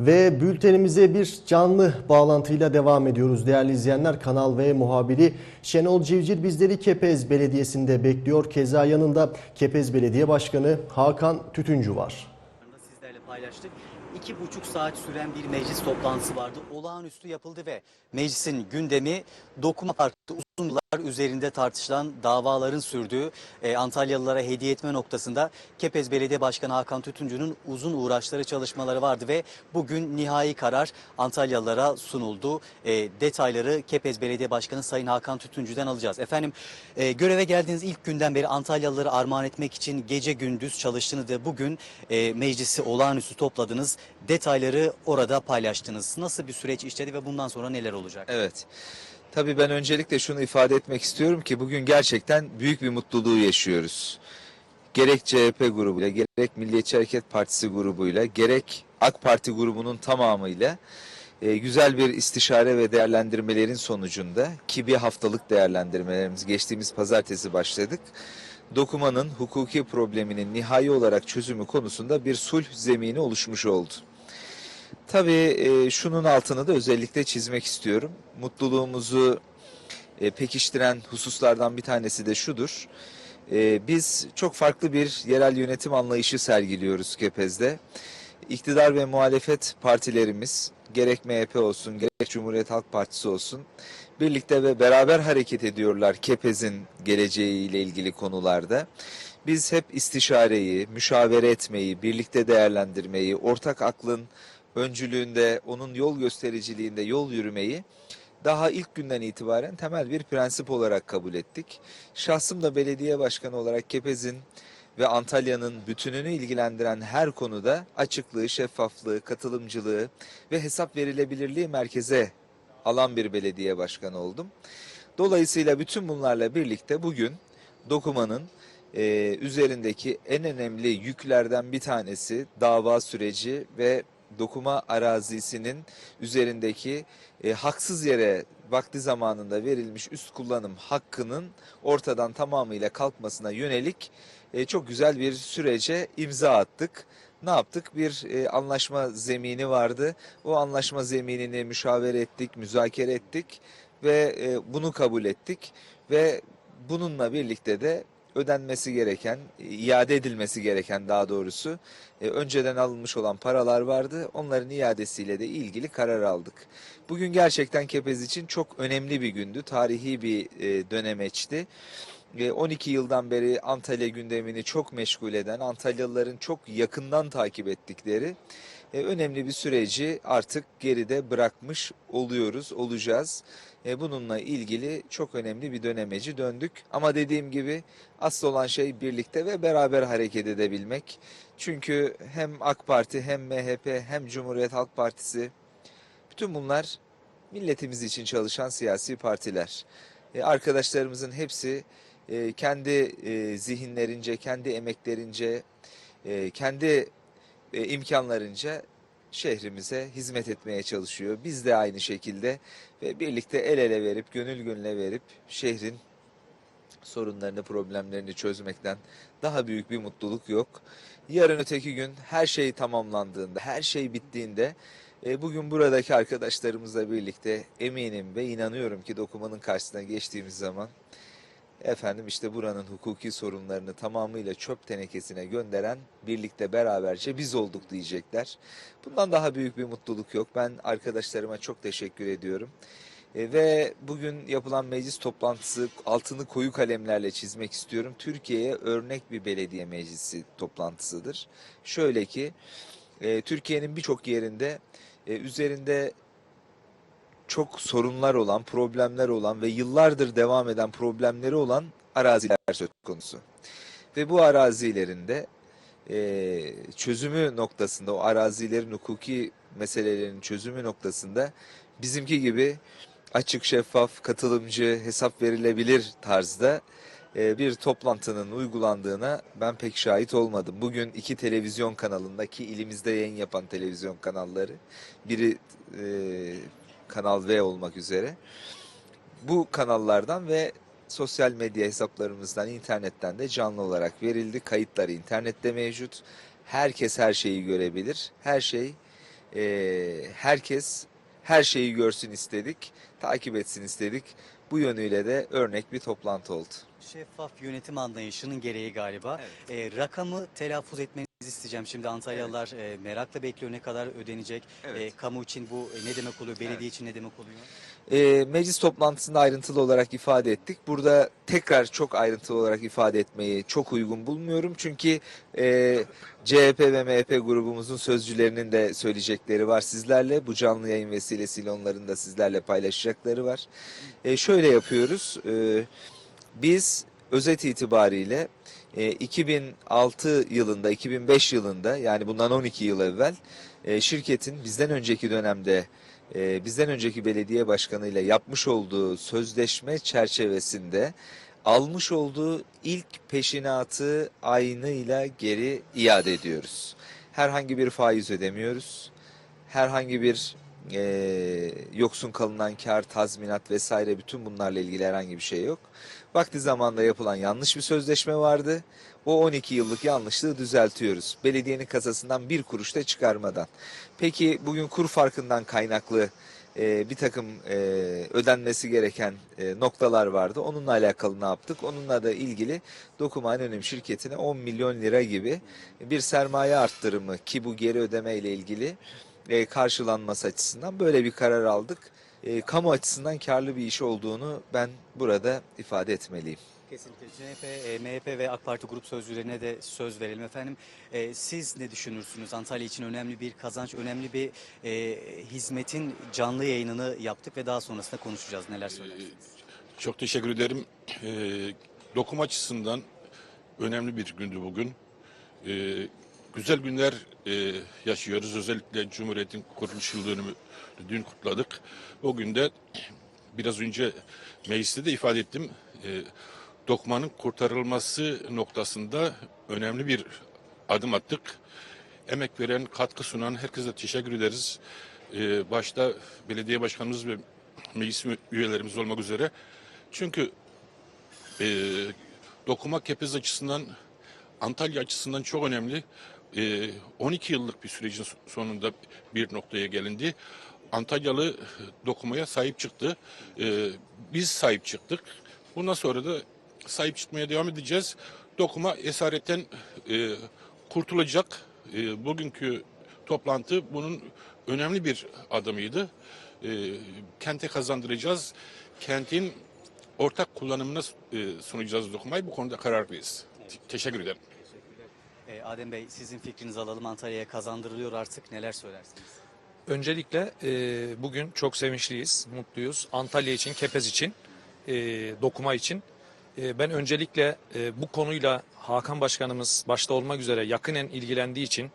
Ve bültenimize bir canlı bağlantıyla devam ediyoruz değerli izleyenler. Kanal V muhabiri Şenol Civcir bizleri Kepez Belediyesi'nde bekliyor. Keza yanında Kepez Belediye Başkanı Hakan Tütüncü var. sizlerle paylaştık. İki buçuk saat süren bir meclis toplantısı vardı. Olağanüstü yapıldı ve meclisin gündemi dokuma parkı uzun üzerinde tartışılan davaların sürdüğü e, Antalyalılara hediye etme noktasında Kepez Belediye Başkanı Hakan Tütüncü'nün uzun uğraşları çalışmaları vardı ve bugün nihai karar Antalyalılara sunuldu. E, detayları Kepez Belediye Başkanı Sayın Hakan Tütüncü'den alacağız. Efendim e, göreve geldiğiniz ilk günden beri Antalyalıları armağan etmek için gece gündüz çalıştığını ve bugün e, meclisi olağanüstü topladınız. Detayları orada paylaştınız. Nasıl bir süreç işledi ve bundan sonra neler olacak? Evet. Tabii ben öncelikle şunu ifade etmek istiyorum ki bugün gerçekten büyük bir mutluluğu yaşıyoruz. Gerek CHP grubuyla, gerek Milliyetçi Hareket Partisi grubuyla, gerek AK Parti grubunun tamamıyla e, güzel bir istişare ve değerlendirmelerin sonucunda ki bir haftalık değerlendirmelerimiz geçtiğimiz pazartesi başladık. Dokumanın hukuki probleminin nihai olarak çözümü konusunda bir sulh zemini oluşmuş oldu. Tabii e, şunun altını da özellikle çizmek istiyorum. Mutluluğumuzu e, pekiştiren hususlardan bir tanesi de şudur. E, biz çok farklı bir yerel yönetim anlayışı sergiliyoruz Kepez'de. İktidar ve muhalefet partilerimiz gerek MHP olsun gerek Cumhuriyet Halk Partisi olsun birlikte ve beraber hareket ediyorlar Kepez'in geleceğiyle ilgili konularda. Biz hep istişareyi, müşavere etmeyi, birlikte değerlendirmeyi, ortak aklın öncülüğünde, onun yol göstericiliğinde yol yürümeyi daha ilk günden itibaren temel bir prensip olarak kabul ettik. Şahsım da belediye başkanı olarak Kepez'in ve Antalya'nın bütününü ilgilendiren her konuda açıklığı, şeffaflığı, katılımcılığı ve hesap verilebilirliği merkeze alan bir belediye başkanı oldum. Dolayısıyla bütün bunlarla birlikte bugün dokumanın e, üzerindeki en önemli yüklerden bir tanesi dava süreci ve dokuma arazisinin üzerindeki e, haksız yere vakti zamanında verilmiş üst kullanım hakkının ortadan tamamıyla kalkmasına yönelik e, çok güzel bir sürece imza attık. Ne yaptık? Bir e, anlaşma zemini vardı. O anlaşma zeminini müşavere ettik, müzakere ettik ve e, bunu kabul ettik ve bununla birlikte de ödenmesi gereken, iade edilmesi gereken daha doğrusu e, önceden alınmış olan paralar vardı. Onların iadesiyle de ilgili karar aldık. Bugün gerçekten Kepez için çok önemli bir gündü. Tarihi bir e, dönemeçti. E, 12 yıldan beri Antalya gündemini çok meşgul eden, Antalyalıların çok yakından takip ettikleri e, önemli bir süreci artık geride bırakmış oluyoruz, olacağız. E, bununla ilgili çok önemli bir dönemeci döndük. Ama dediğim gibi asıl olan şey birlikte ve beraber hareket edebilmek. Çünkü hem AK Parti hem MHP hem Cumhuriyet Halk Partisi bütün bunlar milletimiz için çalışan siyasi partiler. E, arkadaşlarımızın hepsi e, kendi e, zihinlerince, kendi emeklerince, e, kendi e, imkanlarınca şehrimize hizmet etmeye çalışıyor. Biz de aynı şekilde ve birlikte el ele verip, gönül gönüle verip şehrin sorunlarını, problemlerini çözmekten daha büyük bir mutluluk yok. Yarın öteki gün her şey tamamlandığında, her şey bittiğinde e, bugün buradaki arkadaşlarımızla birlikte eminim ve inanıyorum ki dokumanın karşısına geçtiğimiz zaman efendim işte buranın hukuki sorunlarını tamamıyla çöp tenekesine gönderen birlikte beraberce biz olduk diyecekler. Bundan daha büyük bir mutluluk yok. Ben arkadaşlarıma çok teşekkür ediyorum. E, ve bugün yapılan meclis toplantısı altını koyu kalemlerle çizmek istiyorum. Türkiye'ye örnek bir belediye meclisi toplantısıdır. Şöyle ki e, Türkiye'nin birçok yerinde e, üzerinde çok sorunlar olan, problemler olan ve yıllardır devam eden problemleri olan araziler söz konusu. Ve bu arazilerinde e, çözümü noktasında, o arazilerin hukuki meselelerin çözümü noktasında bizimki gibi açık, şeffaf, katılımcı, hesap verilebilir tarzda e, bir toplantının uygulandığına ben pek şahit olmadım. Bugün iki televizyon kanalındaki ilimizde yayın yapan televizyon kanalları, biri e, Kanal V olmak üzere bu kanallardan ve sosyal medya hesaplarımızdan, internetten de canlı olarak verildi. Kayıtları internette mevcut. Herkes her şeyi görebilir. Her şey e, herkes her şeyi görsün istedik, takip etsin istedik. Bu yönüyle de örnek bir toplantı oldu. Şeffaf yönetim anlayışının gereği galiba. E, rakamı telaffuz etmenizi isteyeceğim. Şimdi Antalyalılar e, merakla bekliyor ne kadar ödenecek. Evet. E, kamu için bu e, ne demek oluyor? Belediye için ne demek oluyor? E, meclis toplantısında ayrıntılı olarak ifade ettik. Burada tekrar çok ayrıntılı olarak ifade etmeyi çok uygun bulmuyorum. Çünkü e, CHP ve MHP grubumuzun sözcülerinin de söyleyecekleri var sizlerle. Bu canlı yayın vesilesiyle onların da sizlerle paylaşacakları var. E, şöyle yapıyoruz. E, biz özet itibariyle e, 2006 yılında, 2005 yılında yani bundan 12 yıl evvel e, şirketin bizden önceki dönemde e, bizden önceki belediye başkanıyla yapmış olduğu sözleşme çerçevesinde almış olduğu ilk peşinatı aynıyla geri iade ediyoruz. Herhangi bir faiz ödemiyoruz. Herhangi bir e, yoksun kalınan kar, tazminat vesaire bütün bunlarla ilgili herhangi bir şey yok. Vakti zamanda yapılan yanlış bir sözleşme vardı. O 12 yıllık yanlışlığı düzeltiyoruz. Belediyenin kasasından bir kuruş da çıkarmadan. Peki bugün kur farkından kaynaklı e, bir takım e, ödenmesi gereken e, noktalar vardı. Onunla alakalı ne yaptık? Onunla da ilgili Dokuma Anonim şirketine 10 milyon lira gibi bir sermaye arttırımı ki bu geri ödeme ile ilgili e, karşılanması açısından böyle bir karar aldık. E, kamu açısından karlı bir iş olduğunu ben burada ifade etmeliyim. Kesinlikle. CHP, e, MHP ve AK Parti grup sözcülerine de söz verelim efendim. E, siz ne düşünürsünüz? Antalya için önemli bir kazanç, önemli bir e, hizmetin canlı yayınını yaptık ve daha sonrasında konuşacağız. Neler söylersiniz? Çok teşekkür ederim. Ee, dokum açısından önemli bir gündü bugün. Ee, güzel günler e, yaşıyoruz. Özellikle Cumhuriyet'in kuruluş yıl dönümü dün kutladık. O günde biraz önce mecliste de ifade ettim. E, dokmanın kurtarılması noktasında önemli bir adım attık. Emek veren, katkı sunan herkese teşekkür ederiz. Ee, başta belediye başkanımız ve meclis üyelerimiz olmak üzere. Çünkü e, dokuma kepez açısından Antalya açısından çok önemli. E, 12 yıllık bir sürecin sonunda bir noktaya gelindi. Antalyalı dokumaya sahip çıktı. E, biz sahip çıktık. Bundan sonra da sahip çıkmaya devam edeceğiz. Dokuma esaretten e, kurtulacak. E, bugünkü toplantı bunun önemli bir adımıydı. E, kente kazandıracağız. Kentin ortak kullanımına e, sunacağız dokumayı. Bu konuda kararlıyız. Te- Teşekkür ederim. E, Adem Bey sizin fikrinizi alalım. Antalya'ya kazandırılıyor artık. Neler söylersiniz? Öncelikle e, bugün çok sevinçliyiz, mutluyuz. Antalya için, Kepez için, e, dokuma için. E, ben öncelikle e, bu konuyla Hakan Başkanımız başta olmak üzere yakinen ilgilendiği için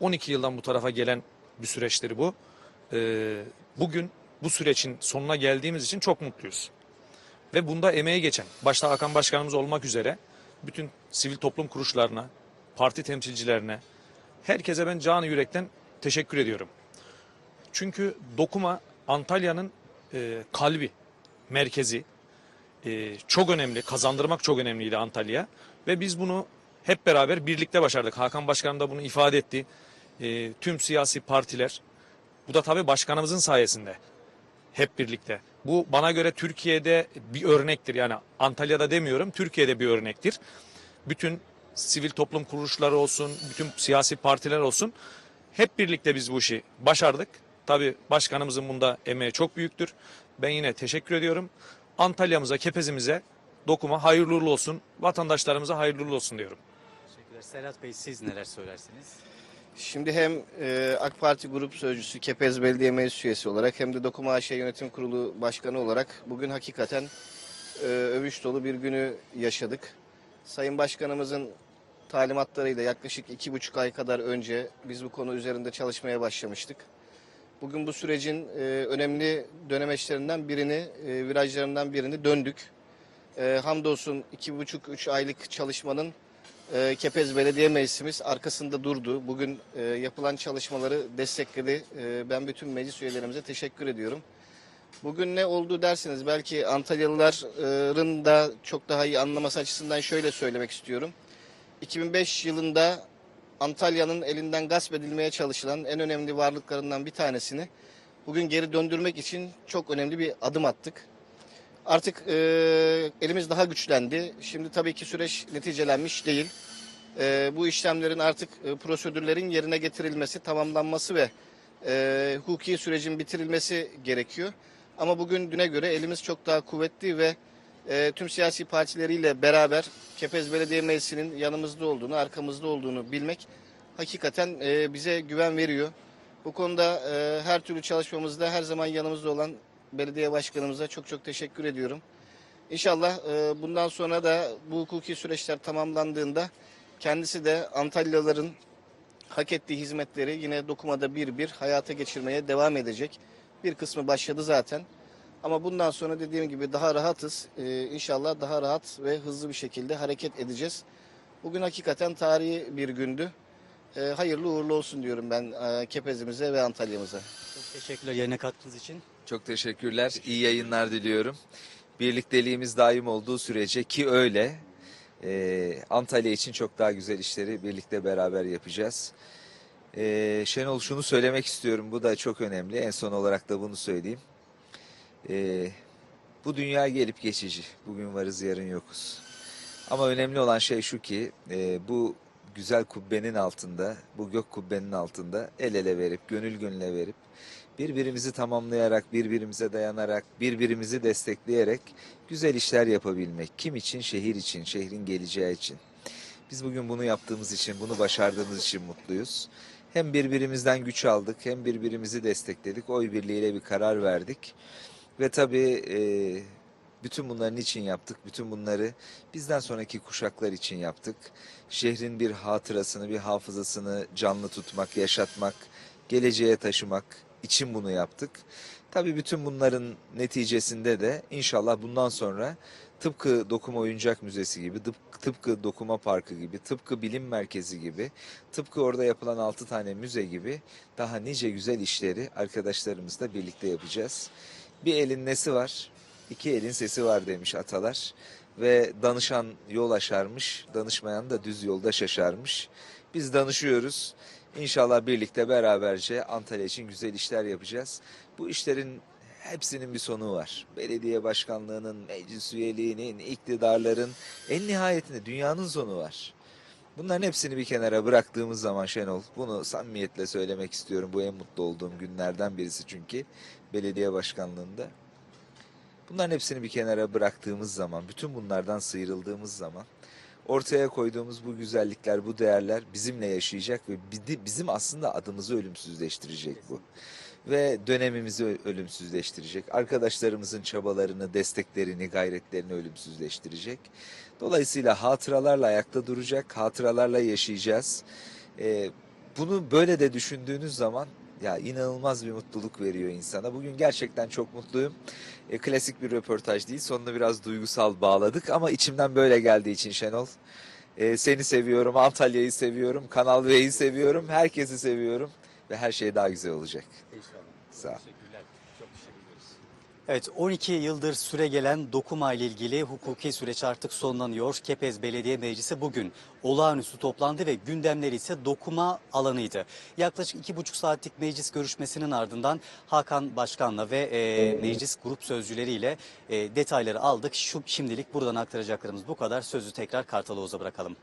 12 yıldan bu tarafa gelen bir süreçtir bu. E, bugün bu sürecin sonuna geldiğimiz için çok mutluyuz. Ve bunda emeğe geçen, başta Hakan Başkanımız olmak üzere bütün sivil toplum kuruluşlarına, parti temsilcilerine, herkese ben canı yürekten teşekkür ediyorum. Çünkü dokuma Antalya'nın e, kalbi, merkezi. E, çok önemli, kazandırmak çok önemliydi Antalya. Ve biz bunu hep beraber birlikte başardık. Hakan Başkan da bunu ifade etti. E, tüm siyasi partiler, bu da tabii başkanımızın sayesinde. Hep birlikte. Bu bana göre Türkiye'de bir örnektir. Yani Antalya'da demiyorum, Türkiye'de bir örnektir. Bütün sivil toplum kuruluşları olsun, bütün siyasi partiler olsun. Hep birlikte biz bu işi başardık. Tabii başkanımızın bunda emeği çok büyüktür. Ben yine teşekkür ediyorum. Antalya'mıza, Kepez'imize dokuma hayırlı uğurlu olsun. Vatandaşlarımıza hayırlı uğurlu olsun diyorum. Teşekkürler. Serhat Bey siz neler söylersiniz? Şimdi hem e, AK Parti Grup Sözcüsü Kepez Belediye Meclis Üyesi olarak hem de Dokuma AŞ Yönetim Kurulu Başkanı olarak bugün hakikaten e, övüş dolu bir günü yaşadık. Sayın Başkanımızın talimatlarıyla yaklaşık iki buçuk ay kadar önce biz bu konu üzerinde çalışmaya başlamıştık. Bugün bu sürecin e, önemli dönemeçlerinden birini, e, virajlarından birini döndük. E, hamdolsun iki buçuk, üç aylık çalışmanın e, Kepez Belediye Meclisimiz arkasında durdu. Bugün e, yapılan çalışmaları destekledi. E, ben bütün meclis üyelerimize teşekkür ediyorum. Bugün ne oldu dersiniz belki Antalyalıların da çok daha iyi anlaması açısından şöyle söylemek istiyorum. 2005 yılında Antalya'nın elinden gasp edilmeye çalışılan en önemli varlıklarından bir tanesini bugün geri döndürmek için çok önemli bir adım attık. Artık e, elimiz daha güçlendi. Şimdi tabii ki süreç neticelenmiş değil. E, bu işlemlerin artık e, prosedürlerin yerine getirilmesi, tamamlanması ve e, hukuki sürecin bitirilmesi gerekiyor. Ama bugün düne göre elimiz çok daha kuvvetli ve e, tüm siyasi partileriyle beraber Kepez Belediye Meclisi'nin yanımızda olduğunu, arkamızda olduğunu bilmek hakikaten e, bize güven veriyor. Bu konuda e, her türlü çalışmamızda her zaman yanımızda olan belediye başkanımıza çok çok teşekkür ediyorum. İnşallah e, bundan sonra da bu hukuki süreçler tamamlandığında kendisi de Antalyalıların hak ettiği hizmetleri yine dokumada bir bir hayata geçirmeye devam edecek. Bir kısmı başladı zaten. Ama bundan sonra dediğim gibi daha rahatız. Ee, inşallah daha rahat ve hızlı bir şekilde hareket edeceğiz. Bugün hakikaten tarihi bir gündü. Ee, hayırlı uğurlu olsun diyorum ben e, Kepez'imize ve Antalya'mıza. Çok teşekkürler yerine katkınız için. Çok teşekkürler. İyi yayınlar diliyorum. Birlikteliğimiz daim olduğu sürece ki öyle. e, Antalya için çok daha güzel işleri birlikte beraber yapacağız. E, Şenol şunu söylemek istiyorum. Bu da çok önemli. En son olarak da bunu söyleyeyim. E, bu dünya gelip geçici. Bugün varız yarın yokuz. Ama önemli olan şey şu ki e, bu güzel kubbenin altında, bu gök kubbenin altında el ele verip, gönül gönüle verip birbirimizi tamamlayarak, birbirimize dayanarak, birbirimizi destekleyerek güzel işler yapabilmek. Kim için? Şehir için, şehrin geleceği için. Biz bugün bunu yaptığımız için, bunu başardığımız için mutluyuz. Hem birbirimizden güç aldık, hem birbirimizi destekledik. Oy birliğiyle bir karar verdik. Ve tabii e, bütün bunların için yaptık. Bütün bunları bizden sonraki kuşaklar için yaptık. Şehrin bir hatırasını, bir hafızasını canlı tutmak, yaşatmak, geleceğe taşımak için bunu yaptık. Tabii bütün bunların neticesinde de inşallah bundan sonra tıpkı Dokuma Oyuncak Müzesi gibi, tıp- tıpkı Dokuma Parkı gibi, tıpkı Bilim Merkezi gibi, tıpkı orada yapılan 6 tane müze gibi daha nice güzel işleri arkadaşlarımızla birlikte yapacağız. Bir elin nesi var, iki elin sesi var demiş atalar. Ve danışan yol aşarmış, danışmayan da düz yolda şaşarmış. Biz danışıyoruz. İnşallah birlikte beraberce Antalya için güzel işler yapacağız. Bu işlerin hepsinin bir sonu var. Belediye başkanlığının, meclis üyeliğinin, iktidarların en nihayetinde dünyanın sonu var. Bunların hepsini bir kenara bıraktığımız zaman Şenol, bunu samimiyetle söylemek istiyorum. Bu en mutlu olduğum günlerden birisi çünkü belediye başkanlığında. Bunların hepsini bir kenara bıraktığımız zaman, bütün bunlardan sıyrıldığımız zaman ortaya koyduğumuz bu güzellikler, bu değerler bizimle yaşayacak ve bi- bizim aslında adımızı ölümsüzleştirecek bu. Ve dönemimizi ölümsüzleştirecek. Arkadaşlarımızın çabalarını, desteklerini, gayretlerini ölümsüzleştirecek. Dolayısıyla hatıralarla ayakta duracak, hatıralarla yaşayacağız. Bunu böyle de düşündüğünüz zaman ya inanılmaz bir mutluluk veriyor insana. Bugün gerçekten çok mutluyum. E, klasik bir röportaj değil. Sonunu biraz duygusal bağladık ama içimden böyle geldiği için Şenol. e, seni seviyorum, Antalya'yı seviyorum, Kanal V'yi seviyorum, herkesi seviyorum ve her şey daha güzel olacak. İnşallah. Sağ ol. Teşekkürler. Çok teşekkür ederiz. Evet 12 yıldır süre gelen dokuma ile ilgili hukuki süreç artık sonlanıyor. Kepez Belediye Meclisi bugün olağanüstü toplandı ve gündemleri ise dokuma alanıydı. Yaklaşık iki buçuk saatlik meclis görüşmesinin ardından Hakan Başkan'la ve e, meclis grup sözcüleriyle e, detayları aldık. Şu şimdilik buradan aktaracaklarımız bu kadar. Sözü tekrar Kartal Oğuz'a bırakalım.